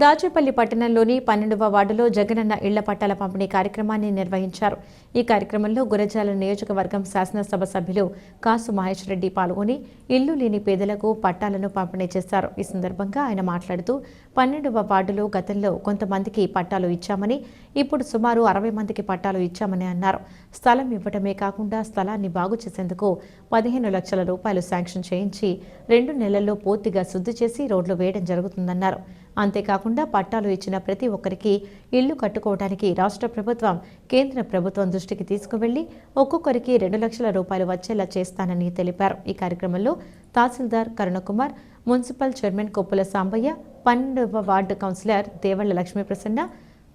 దాచేపల్లి పట్టణంలోని పన్నెండవ వార్డులో జగనన్న ఇళ్ళ పట్టాల పంపిణీ కార్యక్రమాన్ని నిర్వహించారు. ఈ కార్యక్రమంలో గురజాల నియోజకవర్గం శాసనసభ సభ్యులు కాసు మహేష్ రెడ్డి పాల్గొని ఇల్లు లేని పేదలకు పట్టాలను పంపిణీ చేశారు. ఈ సందర్భంగా ఆయన మాట్లాడుతూ పన్నెండవ వార్డులో గతంలో కొంతమందికి పట్టాలు ఇచ్చామని ఇప్పుడు సుమారు అరవై మందికి పట్టాలు ఇచ్చామని అన్నారు. స్థలం ఇవ్వటమే కాకుండా స్థలాన్ని బాగు చేసేందుకు పదిహేను లక్షల రూపాయలు శాంక్షన్ చేయించి రెండు నెలల్లో పూర్తిగా శుద్ధి చేసి రోడ్లు వేయడం జరుగుతుందన్నారు. అంతేకాకుండా పట్టాలు ఇచ్చిన ప్రతి ఒక్కరికి ఇల్లు కట్టుకోవడానికి రాష్ట్ర ప్రభుత్వం కేంద్ర ప్రభుత్వం దృష్టికి తీసుకువెళ్ళి ఒక్కొక్కరికి రెండు లక్షల రూపాయలు వచ్చేలా చేస్తానని తెలిపారు. ఈ కార్యక్రమంలో తహసీల్దార్ కరుణకుమార్ మున్సిపల్ చైర్మన్ కొప్పుల సాంబయ్య పన్నెండవ ward councillor Devalla Lakshmiprasanna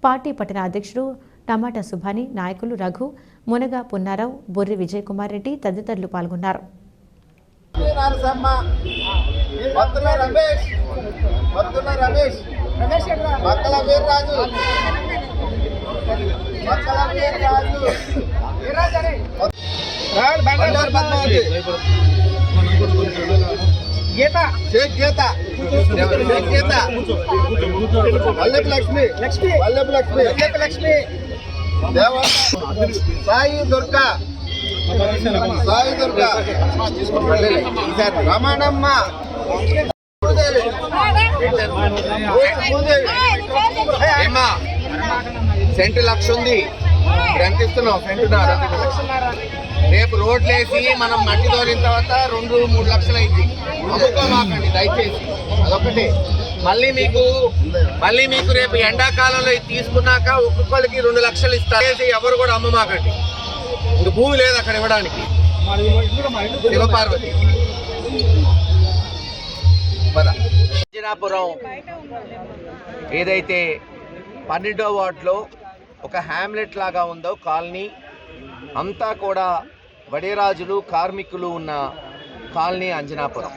party పట్టణ అధ్యక్షుడు టమాటా సుభాని నాయకులు రఘు మునగ పున్నారావు బొర్రి విజయ్ కుమార్ రెడ్డి తదితరులు పాల్గొన్నారు. నరసమ్మ మత్తుల రమేష్. మత్తుల రమేష్. మక్కల వీర్రాజు. మక్కల వీర్రాజు. బండారు పద్మావతి గీత. షేక్ గీత. షేక్ గీత. వల్లభ లక్ష్మి. లక్ష్మి వల్లభ లక్ష్మి లక్ష్మి దేవ. సాయి దుర్గా. సాయి దుర్గా రమణమ్మ సెంటు లక్ష ఉంది ఇప్పుడు ఎంత ఇస్తున్నావు సెంటున్నర రేపు రోడ్లు వేసి మనం మట్టి తోలిన తర్వాత రెండు మూడు లక్షలు అయింది అమ్ముకోమాకండి దయచేసి అదొకటి మళ్ళీ మీకు మళ్ళీ మీకు రేపు ఎండాకాలంలో ఇది తీసుకున్నాక ఒక్కొక్కరికి రెండు లక్షలు ఇస్తారు ఎవరు కూడా అమ్మమాకండి ఇంక భూమి లేదు అక్కడ ఇవ్వడానికి. శివపార్వతి. పద. అంజనాపురం ఏదైతే పన్నెండో వార్డులో ఒక హ్యామ్లెట్ లాగా ఉందో కాలనీ అంతా కూడా వడిరాజులు కార్మికులు ఉన్న కాలనీ అంజనాపురం.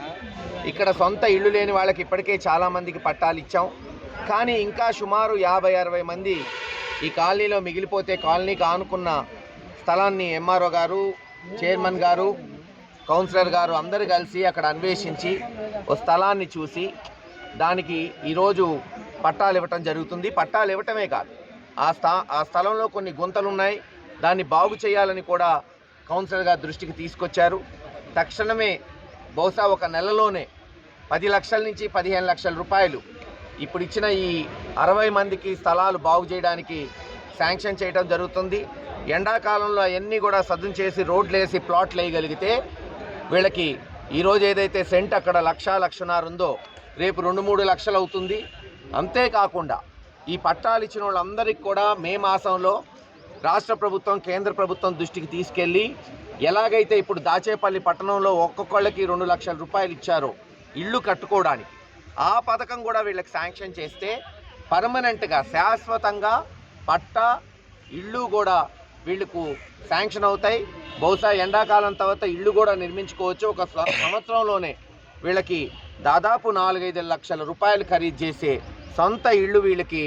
ఇక్కడ సొంత ఇల్లు లేని వాళ్ళకి ఇప్పటికే చాలామందికి పట్టాలు ఇచ్చాం. కానీ ఇంకా సుమారు యాభై అరవై మంది ఈ కాలనీలో మిగిలిపోతే కాలనీకి ఆనుకున్న స్థలాన్ని ఎంఆర్ఓ గారు చైర్మన్ గారు కౌన్సిలర్ గారు అందరు కలిసి అక్కడ అన్వేషించి ఓ స్థలాన్ని చూసి దానికి ఈరోజు పట్టాలు ఇవ్వటం జరుగుతుంది. పట్టాలు ఇవ్వటమే కాదు ఆ స్థా ఆ స్థలంలో కొన్ని గుంతలు ఉన్నాయి. దాన్ని బాగు చేయాలని కూడా కౌన్సిలర్ గారు దృష్టికి తీసుకొచ్చారు. తక్షణమే బహుశా ఒక నెలలోనే పది లక్షల నుంచి పదిహేను లక్షల రూపాయలు ఇప్పుడు ఇచ్చిన ఈ అరవై మందికి స్థలాలు బాగు చేయడానికి శాంక్షన్ చేయడం జరుగుతుంది. ఎండాకాలంలో అవన్నీ కూడా సదును చేసి రోడ్లు వేసి ప్లాట్లు వేయగలిగితే వీళ్ళకి ఈరోజు ఏదైతే సెంట్ అక్కడ లక్ష లక్షన్నర ఉందో రేపు రెండు మూడు లక్షలు అవుతుంది. అంతేకాకుండా ఈ పట్టాలు ఇచ్చిన వాళ్ళందరికీ కూడా మే మాసంలో రాష్ట్ర ప్రభుత్వం కేంద్ర ప్రభుత్వం దృష్టికి తీసుకెళ్ళి ఎలాగైతే ఇప్పుడు దాచేపల్లి పట్టణంలో ఒక్కొక్కళ్ళకి రెండు లక్షల రూపాయలు ఇచ్చారో ఇల్లు కట్టుకోవడానికి ఆ పథకం కూడా వీళ్ళకి శాంక్షన్ చేస్తే పర్మనెంట్గా శాశ్వతంగా పట్టా ఇల్లు కూడా వీళ్ళకు శాంక్షన్ అవుతాయి. బహుశా ఎండాకాలం తర్వాత ఇళ్ళు కూడా నిర్మించుకోవచ్చు. ఒక సంవత్సరంలోనే వీళ్ళకి దాదాపు నాలుగైదు లక్షల రూపాయలు ఖరీదు చేసే సొంత ఇళ్ళు వీళ్ళకి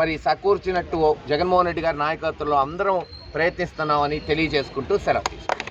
మరి సకూర్చినట్టు జగన్మోహన్ రెడ్డి గారి నాయకత్వంలో అందరం ప్రయత్నిస్తున్నామని తెలియజేసుకుంటూ సెలవు తీసుకుంటాం